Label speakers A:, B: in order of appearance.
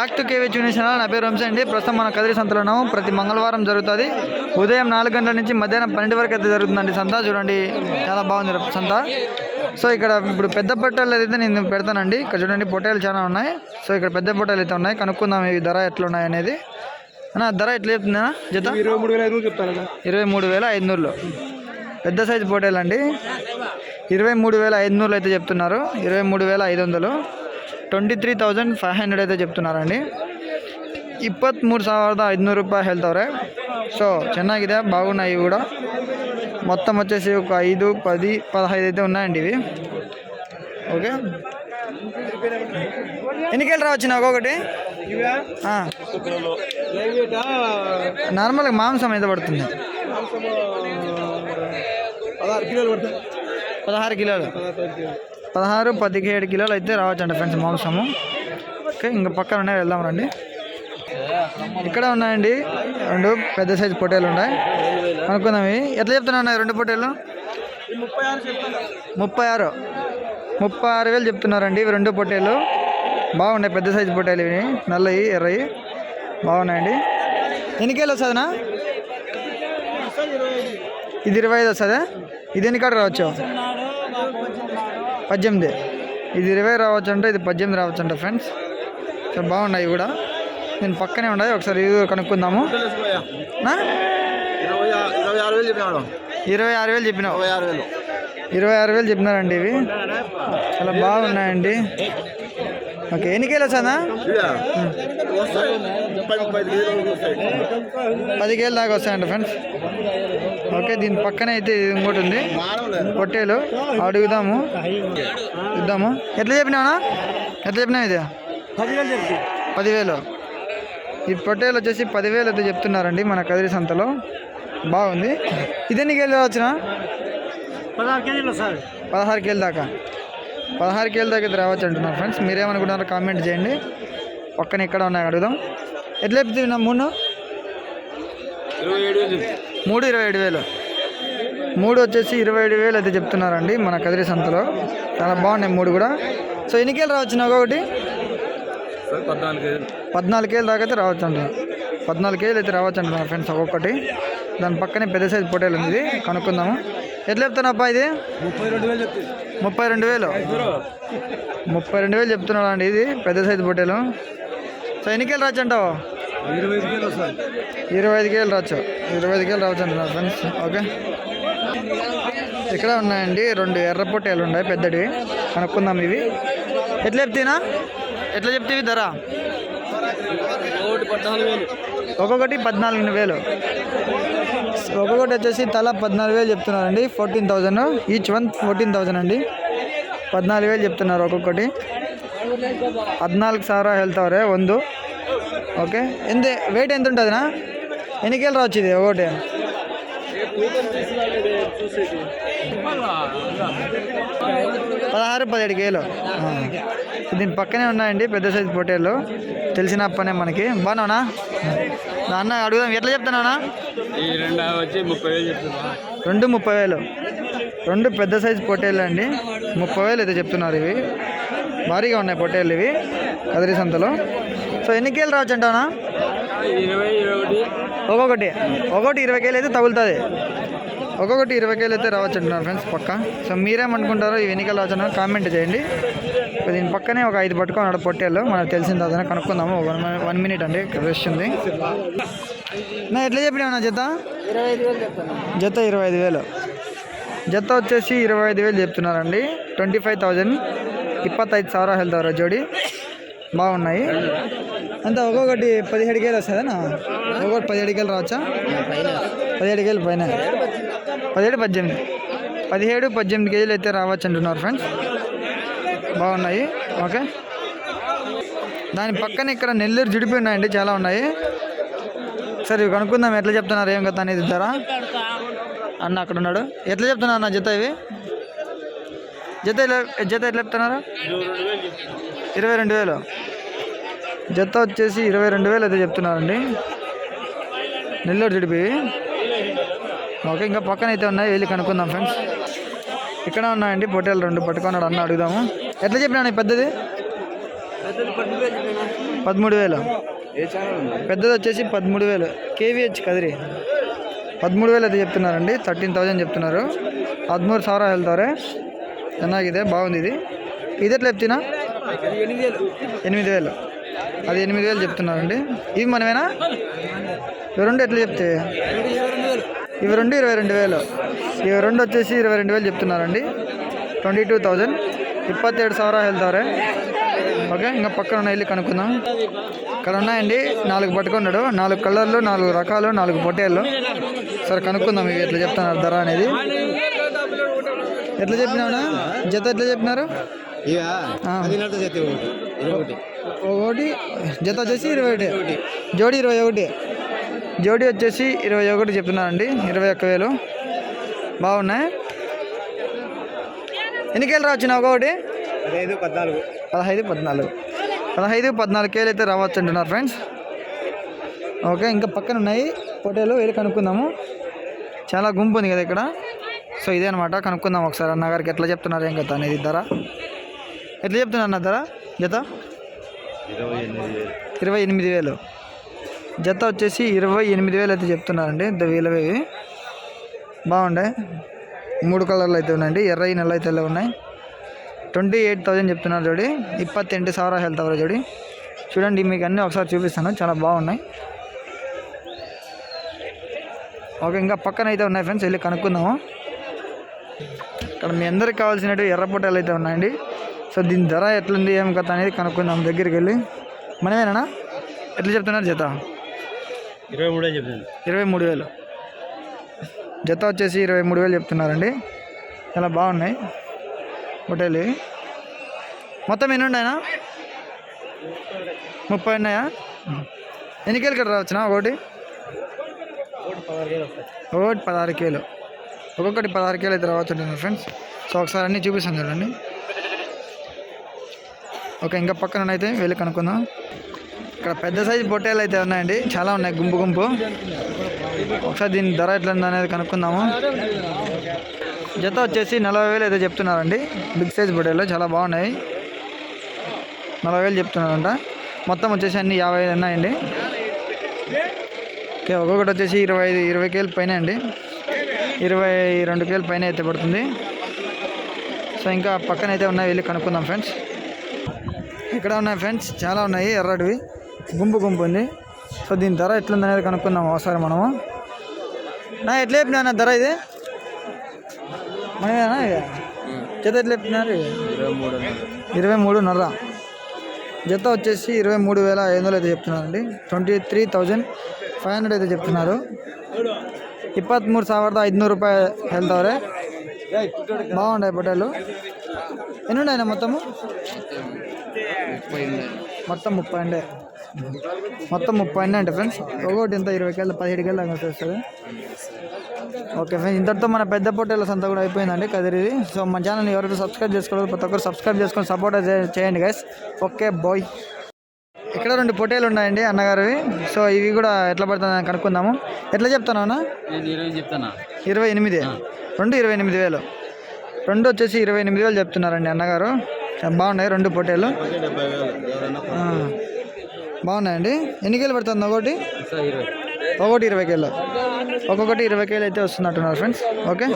A: Back to KV news channel నా పేరు వంశీ అండి. ప్రస్తుతం మన కదిరి సంతలో ఉన్నాము ప్రతి మంగళవారం జరుగుతుంది. ఉదయం నాలుగు గంటల నుంచి మధ్యాహ్నం పన్నెండు వరకు అయితే జరుగుతుందండి సంత. చూడండి చాలా బాగుంది సంత. సో ఇక్కడ ఇప్పుడు పెద్ద పొట్టేలు అయితే నేను పెడతానండి. ఇక్కడ చూడండి పొట్టేలు చాలా ఉన్నాయి. సో ఇక్కడ పెద్ద పొట్టేలు అయితే ఉన్నాయి. కనుక్కుందాం ఇవి ధర ఎట్లా ఉన్నాయి అనేది. అన్న ధర ఎట్లా చెప్తుందా జత?
B: ఇరవై మూడు వేల ఐదు చెప్తాను
A: ఇరవై మూడు వేల ఐదునూరులో. పెద్ద సైజు పొట్టేలు అండి ఇరవై మూడు వేల ఐదునూరులు అయితే చెప్తున్నారు. ఇరవై మూడు వేల ఐదు వందలు. Twenty three thousand five hundred అయితే చెప్తున్నారండి ಇಪ್ಪತ್ತ್ಮೂರು ಸಾವಿರದ ಐದುನೂರು ರೂಪಾಯಿ ಹೇಳ್ತವ್ರೆ సో ಚೆನ್ನಾಗಿದೆ బాగున్నాయి ఇవి కూడా మొత్తం వచ్చేసి ఒక ఐదు పది పదహైదు అయితే ఉన్నాయండి ఇవి ఓకే ఎన్నికెళ్ళి రావచ్చు ఒక్కొక్కటి ఆ. నార్మల్గా మాంసం ఎంత పడుతుంది
B: పదహారు కిలోలు పడతాయి
A: పదహారు కిలోలు పదహారు పదిహేడు కిలోలు అయితే రావచ్చు అండి ఫ్రెండ్స్ మాంసము. ఓకే ఇంకా పక్కన ఉన్నాయి వెళ్దాం రండి. ఇక్కడ ఉన్నాయండి రెండు పెద్ద సైజు పొట్టేలు ఉన్నాయి. అనుకుందాం ఇవి. ఎట్లా చెప్తున్నా రెండు పొట్టేలు?
B: ముప్పై ఆరు.
A: ముప్పై ఆరు వేలు చెప్తున్నారండి ఇవి రెండు పొట్టేలు. బాగున్నాయి పెద్ద సైజు పొట్టేలు ఇవి. నల్లవి ఎర్రవి బాగున్నాయండి. ఎన్ని కేలు ఇది ఇరవై ఐదు వస్తుందా? ఇది ఎన్ని కాడ రావచ్చు? పద్దెనిమిది. ఇది ఇరవై రావచ్చు అంటే ఇది పద్దెనిమిది రావచ్చు అంట ఫ్రెండ్స్ సో బాగున్నాయి కూడా. నేను పక్కనే ఉన్నాయి ఒకసారి కనుక్కుందాము?
B: ఇరవై ఆరు వేలు చెప్పినాడు
A: ఇరవై ఆరు వేలు చెప్పినారండి ఇవి. చాలా బాగున్నాయండి. ఓకే ఎన్ని కేలు
B: వస్తాయి.
A: పది కేలు దాకా వస్తాయండి ఫ్రెండ్స్ ఓకే దీని పక్కనే అయితే ఇది ఇంకోటి ఉంది పొట్టేలు. అడుగుదాము. ఇద్దాము. ఎట్లా చెప్పినావునా ఎట్లా చెప్పినావు ఇది?
B: పదివేలు.
A: ఈ పొట్టేలు వచ్చేసి పదివేలు అయితే చెప్తున్నారండి మన కదిరి సంతలో. బాగుంది. ఇది ఎన్ని కేలు వచ్చిన
B: పదహారు కేజీలు సార్.
A: పదహారు కేలు దాకా. పదహారు కేలు దాకా అయితే రావచ్చు అంటున్నారు ఫ్రెండ్స్. మీరేమనుకుంటున్నారో కామెంట్ చేయండి. పక్కన ఎక్కడ ఉన్నాయి అడుగుదాం. ఎట్లా చెప్తుంది నా మూడు?
B: ఇరవై ఏడు
A: మూడు ఇరవై ఏడు వేలు. మూడు వచ్చేసి ఇరవై ఏడు వేలు అయితే చెప్తున్నారండి మన కదిరి సంతలో. చాలా బాగున్నాయి మూడు కూడా. సో ఎన్ని కేలు రావచ్చు ఒకటి
B: పద్నాలుగు
A: కేలు దాకా అయితే రావచ్చు అంటున్నారు పద్నాలుగు కేలు అయితే రావచ్చు అంటున్నారు ఫ్రెండ్స్ ఒక్కొక్కటి. దాని పక్కనే పెద్ద సైజు పొట్టేలు ఉంది ఇది కనుక్కుందాము. ఎట్లా చెప్తున్నా అబ్బా ఇది?
B: ముప్పై రెండు వేలు
A: ముప్పై రెండు వేలు. చెప్తున్నాడు అండి ఇది పెద్ద సైజు పొట్టేలు సో ఎన్ని కేలు రావచ్చు అంటావు
B: ఇరవై ఐదు కేజీలు వస్తాయి
A: ఇరవై ఐదు కేలు రావచ్చు ఇరవై ఐదు కేలు రావచ్చు అంటున్నారు ఫ్రెండ్స్ ఓకే ఇక్కడ ఉన్నాయండి రెండు ఎర్ర పొట్టేలు ఉన్నాయి పెద్దవి కనుక్కుందాం ఇవి ఎట్లా చెప్తేనా ఎట్లా చెప్తేవి ధర
B: ఒకటి పద్నాలుగు వేలు
A: ఒక్కొక్కటి పద్నాలుగు వేలు ఒక్కొక్కటి వచ్చేసి తల పద్నాలుగు వేలు చెప్తున్నారండి fourteen thousand each one fourteen thousand అండి పద్నాలుగు వేలు చెప్తున్నారు ఒక్కొక్కటి ಹದಿನಾಲ್ಕು ಸಾವಿರ ಹೇಳ್ತಾವ್ರೆ ಒಂದು ఓకే. ఎంత వెయిట్ ఎంత ఉంటుందినా? ఎన్ని కేలు రావచ్చు ఇది ఒకటి? పదహారు పదిహేడు కేలు. దీని పక్కనే ఉన్నాయండి పెద్ద సైజు పొట్టేళ్ళు. తెలిసిన పనే మనకి. బాగున్నావునా? అన్న అడుగుదాం ఎట్లా చెప్తున్నావునా
B: ఈ రెండు ముప్పై వేలు చెప్తున్నా.
A: రెండు పెద్ద సైజు పొట్టేళ్ళు అండి. ముప్పై వేలు అయితే చెప్తున్నారు ఇవి. భారీగా ఉన్నాయి పొట్టేళ్ళు ఇవి. కదిరి సంతలో. సో ఎన్ని కేలు రావచ్చు
B: అంటానా
A: ఒక్కొక్కటి. ఒక్కొక్కటి ఇరవై కేలు అయితే తగులుతుంది. ఒక్కొక్కటి ఇరవై కేలు అయితే రావచ్చు అంటున్నారు ఫ్రెండ్స్ పక్క. సో మీరేమనుకుంటారో ఇవి ఎన్ని కేలు రావచ్చు కామెంట్ చేయండి. దీని పక్కనే ఒక ఐదు పట్టుకొని అక్కడ పొట్టేళ్ళు. మనకు తెలిసిన తర్వాత కనుక్కుందాము. వన్ వన్ మినిట్ అండి రెస్ట్ ఉంది. నా ఎట్లా చెప్పినా జత? జత ఇరవై ఐదు వేలు. జత వచ్చేసి ఇరవై ఐదు వేలు చెప్తున్నారండి. ట్వంటీ ఫైవ్ థౌజండ్ ఇప్పత్తైదు ಸಾವಿರ ಹೇಳ್ದವ್ರ జోడి. బాగున్నాయి. అంతా ఒక్కొక్కటి పదిహేడు కేలు వస్తుందనా ఒక్కొక్కటి పదిహేడు కేలు రావచ్చా? పదిహేడు కేలు పైన. పదిహేడు పద్దెనిమిది. పదిహేడు పద్దెనిమిది కేజీలు అయితే రావచ్చు అంటున్నారు ఫ్రెండ్స్ బాగున్నాయి. ఓకే. దాని పక్కన ఇక్కడ నెల్లూరు జుడిపి ఉన్నాయండి చాలా ఉన్నాయి. సరే ఇవి కనుక్కుందాం ఎట్లా చెప్తున్నారు ఏం కదా అనేది ధర అన్న అక్కడ ఉన్నాడు. ఎట్లా చెప్తున్నారు అన్న జత ఇవి? జత జత ఎట్లా చెప్తున్నారు? ఇరవై రెండు వేలు. జత వచ్చేసి ఇరవై రెండు వేలు అయితే చెప్తున్నారండి నెల్లూరు జుడిపి ఓకే ఇంకా పక్కన అయితే ఉన్నాయి వెళ్ళి కనుక్కుందాం ఫ్రెండ్స్ ఇక్కడ ఉన్నాయండి పొట్టేలు రెండు పట్టుకున్నాడు అన్న అడుగుదాము ఎట్లా చెప్పినా పెద్దది
B: పెద్దది పది వేలు చెప్పినా
A: పదమూడు వేలు
B: ఏ ఛానల్ ఉంది
A: పెద్దది వచ్చేసి పదమూడు వేలు కేవీహెచ్ కదిరి ಹದಿಮೂರು ವೇಲೆ అయితే చెప్తున్నారండి థర్టీన్ థౌజండ్ చెప్తున్నారు ಹದಿಮೂರು ಸಾವಿರ ಹೇಳ್ತವ್ರೆ ಚೆನ್ನಾಗಿದೆ బాగుంది ఇది ఇది ఎట్లా అది ఎనిమిది వేలు చెప్తున్నారండి. ఇవి మనమేనా? ఇవి రెండు ఎట్లా చెప్తే? ఇవి రెండు ఇరవై రెండు వేలు. ఇవి రెండు వచ్చేసి ఇరవై రెండు వేలు చెప్తున్నారండి. Twenty two thousand. ఇప్పత్తేడు సవరా వెళ్తారే ఓకే ఇంకా పక్కన ఉన్న వెళ్ళి కనుక్కుందాం. ఇక్కడ ఉన్నాయండి. నాలుగు పట్టుకున్నాడు. నాలుగు కలర్లు నాలుగు రకాలు నాలుగు పొట్టేళ్ళు. సరే కనుక్కుందాం ఇవి ఎట్లా చెప్తున్నారు ధర అనేది. ఎట్లా చెప్పినావునా? జత ఎట్లా చెప్పినారు?
B: ఒకటి.
A: జత వచ్చేసి ఇరవై ఒకటి. జోడి ఇరవై ఒకటి. జోడి వచ్చేసి ఇరవై ఒకటి చెప్తున్నారండి ఇరవై ఒక్క వేలు. బాగున్నాయి? ఎన్ని కేలు రావచ్చు ఒకటి?
B: పదహైదు పద్నాలుగు.
A: పదహైదు పద్నాలుగు. పదహైదు పద్నాలుగు కేలు అయితే రావచ్చు అంటున్నారు ఫ్రెండ్స్. ఓకే ఇంకా పక్కన ఉన్నాయి. పొటేలు వెళ్ళి కనుక్కుందాము. చాలా గుంపు ఉంది కదా ఇక్కడ. సో ఇదే అనమాట కనుక్కుందాం ఒకసారి అన్నగారికి ఎట్లా చెప్తున్నారు ఏం కదా అనేది ధర. ఎట్లా చెప్తున్నారు అన్న ధర? జత?
B: ఇరవై ఎనిమిది వేలు.
A: జత వచ్చేసి ఇరవై ఎనిమిది వేలు అయితే చెప్తున్నారండి. వీళ్ళవి బాగుండే. మూడు కలర్లు అయితే ఉన్నాయండి. ఎర్రయి నెల అయితే ఉన్నాయి? ట్వంటీ ఎయిట్ థౌజండ్ చెప్తున్నారు జోడి. ఎంటి సవర హెల్త్ అవరా జోడి. చూడండి మీకు అన్నీ ఒకసారి చూపిస్తాను. చాలా బాగున్నాయి. ఓకే ఇంకా పక్కన అయితే ఉన్నాయి ఫ్రెండ్స్. వెళ్ళి కనుక్కుందాము. ఇక్కడ మీ అందరికి కావాల్సినట్టు ఎర్ర పొట్టాలు అయితే ఉన్నాయండి. సో దీని ధర ఎట్లుంది ఏం కథ అనేది కనుక్కుందాం దగ్గరికి వెళ్ళి. మనమేనా ఎట్లా చెప్తున్నారు జత?
B: ఇరవై మూడే చెప్పింది.
A: ఇరవై మూడు వేలు. జత వచ్చేసి ఇరవై మూడు వేలు చెప్తున్నారండి. చాలా బాగున్నాయి. హోటల్ మొత్తం ఎన్ని ఉన్నాయనా ముప్పై ఉన్నాయా? ఎన్ని కేలు ఇక్కడ రావచ్చునా ఒకటి? ఒకటి పదహారు కేలు ఒక్కొక్కటి పదహారు కేలు అయితే రావచ్చు ఫ్రెండ్స్. సో ఒకసారి అన్నీ చూపిస్తాను చూడండి. ఓకే ఇంకా పక్కన అయితే వెళ్ళి కనుక్కుందాం. ఇక్కడ పెద్ద సైజు పొట్టేలు అయితే ఉన్నాయండి. చాలా ఉన్నాయి గుంపు గుంపు. ఒకసారి దీని ధర ఎట్లా అనేది కనుక్కుందాము. జత వచ్చేసి నలభై వేలు అయితే చెప్తున్నారండి. బిగ్ సైజ్ పొట్టేలు చాలా బాగున్నాయి. నలభై వేలు చెప్తున్నారంట. మొత్తం వచ్చేసి అన్ని యాభై ఐదు ఉన్నాయండి. ఓకే ఒక్కొక్కటి వచ్చేసి ఇరవై ఐదు ఇరవై కేలు పైన అండి. ఇరవై రెండు కేలు పైన అయితే పడుతుంది. సో ఇంకా పక్కన అయితే ఉన్నాయి వెళ్ళి కనుక్కుందాం ఫ్రెండ్స్. ఇక్కడ ఉన్నాయి ఫ్రెండ్స్ చాలా ఉన్నాయి ఎర్రటివి. గుంపు గుంపు ఉంది. సో దీని ధర ఎట్లుందనేది కనుక్కుందాం ఒకసారి మనము. నా ఎట్లా చెప్పినా ధర ఇది? మనమేనా జత ఎట్లా చెప్పినారు
B: ఇరవై మూడు
A: నర్ర జత వచ్చేసి ఇరవై మూడు వేల ఐదు వందలు అయితే చెప్తున్నారండి. Twenty three thousand five hundred అయితే చెప్తున్నారు. ಇಪ್ಪತ್ತ್ಮೂರು ಸಾವಿರದ రూపాయలు ರೂಪಾಯಿ బాగుండే ಬಾವುಂಡಾಯಿ ఎన్ని ಎನ್ನುಂಡಾಯಿನ మొత్తము? మొత్తము మొత్తం ముప్పై అండి. మొత్తం ముప్పై అండి అంటే ఫ్రెండ్స్ ఒకటి ఎంత? ఇరవై కేళ్ళ పదిహేడు కేళ్ళ వస్తుంది. ఓకే ఫ్రెండ్స్ ఇంతటితో మన పెద్ద పొట్టేల సంత కూడా అయిపోయిందండి కదిరిది. సో మన ఛానల్ని ఎవరైతే సబ్స్క్రైబ్ చేసుకోలేదు ప్రతి ఒక్కరు సబ్స్క్రైబ్ చేసుకొని సపోర్ట్ చేయండి గైస్ ఓకే బాయ్ ఇక్కడ రెండు పొట్టేలు ఉన్నాయండి అన్నగారివి. సో ఇవి కూడా ఎట్లా పడుతుందని కనుక్కుందాము. ఎట్లా చెప్తాను అన్న?
B: చెప్తానా?
A: ఇరవై ఎనిమిది. రెండు ఇరవై ఎనిమిది వేలు. రెండు వచ్చేసి ఇరవై ఎనిమిది వేలు చెప్తున్నారండి అన్నగారు. బాగున్నాయి రెండు పొట్టేలు? బాగున్నాయండి? ఎన్ని కేలు పడుతుంది ఒకటి?
B: ఇరవై
A: ఒకటి ఇరవై కేలు. ఒక్కొక్కటి ఇరవై కేలు అయితే వస్తున్నట్టున్నారు ఫ్రెండ్స్ ఓకే?